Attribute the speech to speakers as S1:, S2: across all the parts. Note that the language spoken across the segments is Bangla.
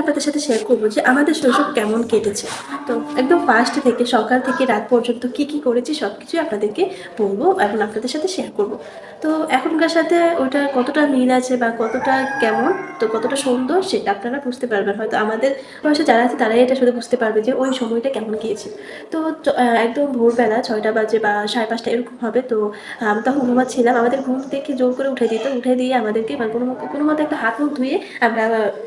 S1: আপনাদের সাথে শেয়ার করব যে আমাদের শৈশব কেমন কেটেছে। তো একদম ফার্স্ট থেকে সকাল থেকে রাত পর্যন্ত কি কি করেছি সব কিছুই আপনাদেরকে বলব এবং আপনাদের সাথে শেয়ার করব। তো এখনকার সাথে ওটা কতটা মিল আছে বা কতটা কেমন, তো কতটা সুন্দর সেটা আপনারা বুঝতে পারবেন। হয়তো আমাদের বয়সে যারা আছে তারাই এটা শুধু বুঝতে পারবে যে ওই সময়টা কেমন গিয়েছে। তো একদম ভোরবেলা ছয়টা বাজে বা সাড়ে পাঁচটা এরকম হবে। তো, আমি, তখন ঘুমাচ্ছিলাম। আমাদের ঘুম থেকে জোর করে উঠে দিত। উঠে দিয়ে আমাদেরকে মানে কোনো কোনো মতো একটা হাত মুখ ধুয়ে আমরা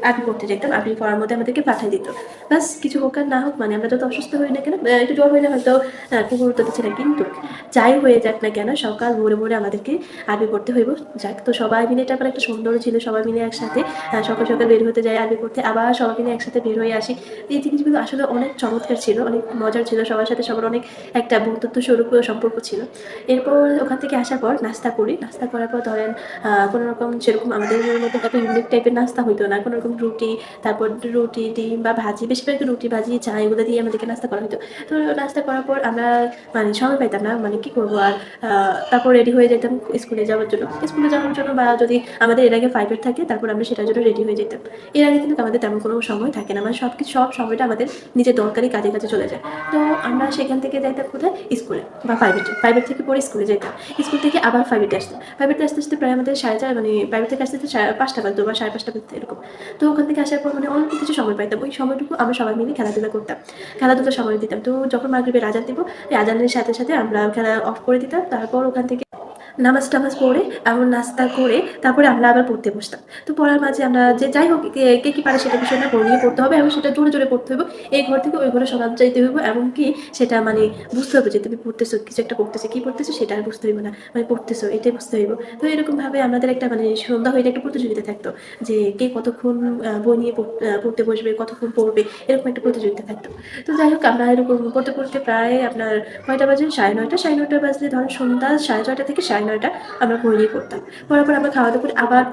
S1: আবি করতে যেতাম। আবি করার মধ্যে আমাদেরকে পাঠিয়ে দিত। বাস কিছু হোক আর না হোক মানে আমরা যত অসুস্থ হই না কেন একটু জ্বর হইলে হয়তো খুব গুরুত্ব দিচ্ছে না কিন্তু যাই হয়ে যাক না কেন সকাল ভোরে ভোরে আমাদেরকে আরবি করতে হইব। যাক তো সবাই মিলে এটা একটা সুন্দর ছিল সবাই মিলে একসাথে সকাল সকাল বের হতে যাই আরবি পড়তে আবার সবাই মিলে একসাথে বের হয়ে আসি। এই জিনিসগুলো আসলে অনেক চমৎকার ছিল অনেক মজার ছিল সবার সাথে সবার অনেক একটা বন্ধুত্ব স্বরূপ সম্পর্ক ছিল। এরপর ওখান থেকে আসার পর নাস্তা করি নাস্তা করার পর ধরেন আহ, কোনো রকম সেরকম আমাদের মতো ইউনিক টাইপের নাস্তা হইতো না কোনো রকম রুটি তারপর রুটি ডিম বা ভাজি, বেশিরভাগ রুটি, ভাজি, চা এগুলো দিয়ে আমাদেরকে নাস্তা করা হতো। তো নাস্তা করার পর আমরা মানে সময় পাইতাম না মানে কি করব আর তারপর রেডি হয়ে যেতাম স্কুলে যাওয়ার জন্য। স্কুলে যাওয়ার জন্য বা যদি আমাদের এর আগে ফাইভের থাকে, তারপর আমরা সেটার জন্য রেডি হয়ে যেতাম। এর আগে কিন্তু আমাদের তেমন কোনো সময় থাকে না মানে সব কিছু, সব সময়টা আমাদের নিজের দরকারি কাজে কাজে চলে যায়। তো আমরা সেখান থেকে যাইতাম কোথায়? স্কুলে বা প্রাইভেটে প্রাইভেট থেকে পরে স্কুলে যেতাম স্কুল থেকে আবার ফাইভেটে আসতাম। ফাইভেটে আসতে আসতে প্রায় আমাদের সাড়ে চার মানে প্রাইভেট থেকে আসতে আসতে সাড়ে পাঁচটা বাজতো বা সাড়ে পাঁচটা বাজতো এরকম। তো ওখান থেকে আসার পর মানে অল্প কিছু সময় পাইতাম। ওই সময়টুকু আমরা সবাই মিলে খেলাধুলা করতাম। খেলাধুলা সময় দিতাম। তো যখন মাগরীবের আজান দিব, এই আজানের সাথে সাথে আমরা খেলা অফ করে দিতাম। তারপর ওখান থেকে নামাজ টামাজ পড়ে, এমন নাস্তা করে তারপরে আমরা আবার পড়তে বসতাম। তো পড়ার মাঝে আমরা যে যাই হোক, কে কে পারে সেটা বিষয় না পড়িয়ে পড়তে হবে, এবং সেটা জোরে জোরে পড়তে হবে এই ঘর থেকে ওই ঘরে সরাব চাইতে হইব, এমনকি সেটা মানে বুঝতে হবে যে, তুমি পড়তেছো, কিছু একটা পড়তেছো কী পড়তেছো সেটা আর বুঝতে হইব না। মানে পড়তেছো, এটাই বুঝতে হইব। তো এরকমভাবে আমাদের একটা মানে সন্ধ্যা হইলে একটা প্রতিযোগিতা থাকতো, যে কে কতক্ষণ বই নিয়ে পড়তে বসবে, কতক্ষণ পড়বে, এরকম একটা প্রতিযোগিতা থাকতো। তো যাই হোক, আমরা এরকম পড়তে পড়তে প্রায় আপনার কয়টা বাজে? সাড়ে নয়টা সাড়ে নয়টা বাজলে ধরেন সন্ধ্যা সাড়ে ছয়টা থেকে সাড়ে নয়টা আমরা নিয়ে পড়তাম পড়ার পর আমরা খাওয়া দাওয়া করে আবার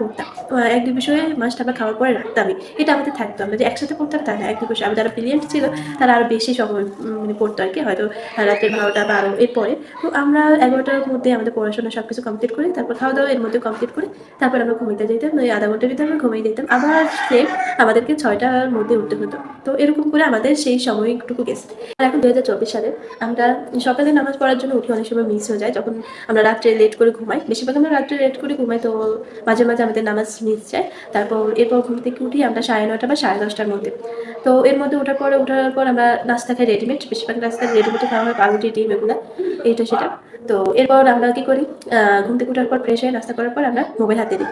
S1: আহ, এক দুই বিষয়ে মাসটা আমরা খাওয়ার পরে রাখতামই। এটা আমাদের থাকতো। আমরা যে একসাথে পড়তাম তা না এক দুই বিষয়ে। আমরা যারা ব্রিলিয়েন্ট ছিল তারা আরও বেশি সময় মানে পড়তো আর কি। হয়তো রাতের বারোটা বা বারো এরপরে তো আমরা এগারোটার মধ্যে আমাদের পড়াশোনা সব কিছু কমপ্লিট করি তারপর খাওয়া দাওয়া এর মধ্যে কমপ্লিট করে তারপর আমরা ঘুমিতে যেতাম ওই আধা ঘণ্টার ভিতরে আমরা ঘুমিয়ে যেতাম। আবার সেম আমাদেরকে ছয়টার মধ্যে উঠতে হতো। তো এরকম করে আমাদের সেই সময়টুকু গেছে আর এখন দু হাজার চব্বিশ সালে আমরা সকালে নামাজ পড়ার জন্য উঠি অনেক সময় মিস হয়ে যায়। যখন আমরা রাত্রে লেট করে ঘুমাই। বেশিরভাগ আমরা রাত্রে লেট করে ঘুমাই, তো মাঝে মাঝে আমাদের নামাজ মিস যায়। তারপর এরপর ঘুম থেকে উঠি আমরা সাড়ে নয়টা বা সাড়ে দশটার মধ্যে। তো এর মধ্যে ওঠার পরে, ওঠার পর আমরা নাস্তা খাই রেডিমেড বেশিরভাগ নাস্তা রেডিমেডে খাওয়া হয় পাউরুটি, ডিম এগুলো, এইটা সেটা। তো এরপর আমরা কি করি? ঘুম থেকে ওঠার পর ফ্রেশ হয়ে নাস্তা করার পর আমরা মোবাইল হাতে নিই।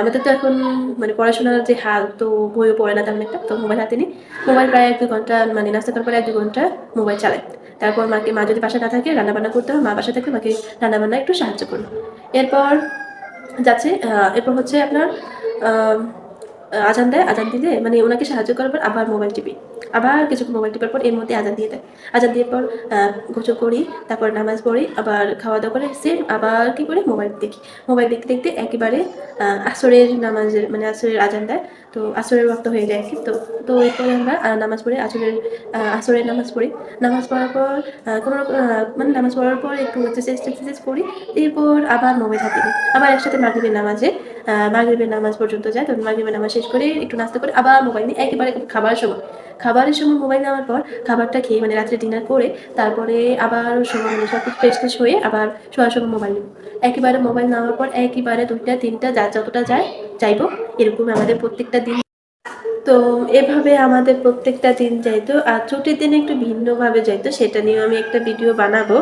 S1: আমাদের তো এখন মানে পড়াশোনার যে হাল, তো বইও পড়ে না তেমন একটা, তো মোবাইল হাতে নিই। মোবাইল প্রায় এক দু ঘণ্টা মানে নাস্তা করার পরে এক দু ঘণ্টা মোবাইল চালাই। তারপর মাকে, মা যদি বাসা না থাকে, রান্নাবান্না করতে হয়, মা বাসা থাকলে মাকে রান্নাবান্না একটু সাহায্য করুন। এরপর যাচ্ছে এরপর হচ্ছে আপনার আজান দেয়, আজান দিলে মানে ওনাকে সাহায্য করার পর আবার মোবাইল টিপি। আবার কিছুক্ষণ মোবাইল টিপার পর এর মধ্যে আজান দিয়ে দেয়। আজান দিয়ে পর গোসল করি, তারপর নামাজ পড়ি, আবার খাওয়া দাওয়া করে সেম আবার কি করে? মোবাইল দেখি। মোবাইল দেখতে দেখতে একেবারে আসরের নামাজের মানে আসরের আজান দেয়। তো আসরের রক্ত হয়ে যায় কি। তো তো এরপরে আমরা নামাজ পড়ে, আসরের আসরের নামাজ পড়ি। নামাজ পড়ার পর কোনো মানে নামাজ পড়ার পর একটু এক্সারসাইজ করি। এরপর আবার মোবাইল হাতে নিই। আবার একসাথে মাগরিবের নামাজে মাগরিবের নামাজ পর্যন্ত যায়। তো মাগরিবের নামাজ শেষ করে একটু নাস্তা করে আবার মোবাইল নিয়ে একেবারে খাবার সময়। খাবারের সময় মোবাইল নেওয়ার পর খাবারটা খেয়ে মানে রাত্রে ডিনার করে তারপরে আবার সময় মানে সব কিছু ফ্রেশ ফ্রেশ হয়ে আবার শোয়ার সময় মোবাইল নেব। একেবারে মোবাইল নেওয়ার পর একেবারে দুইটা, তিনটা, যা যতটা যায় যাইবো এরকম আমাদের প্রত্যেকটা দিন। তো এভাবে আমাদের প্রত্যেকটা দিন যাইতো। আর ছুটির দিনে একটু ভিন্নভাবে যাইতো, সেটা নিয়েও আমি একটা ভিডিও বানাবো।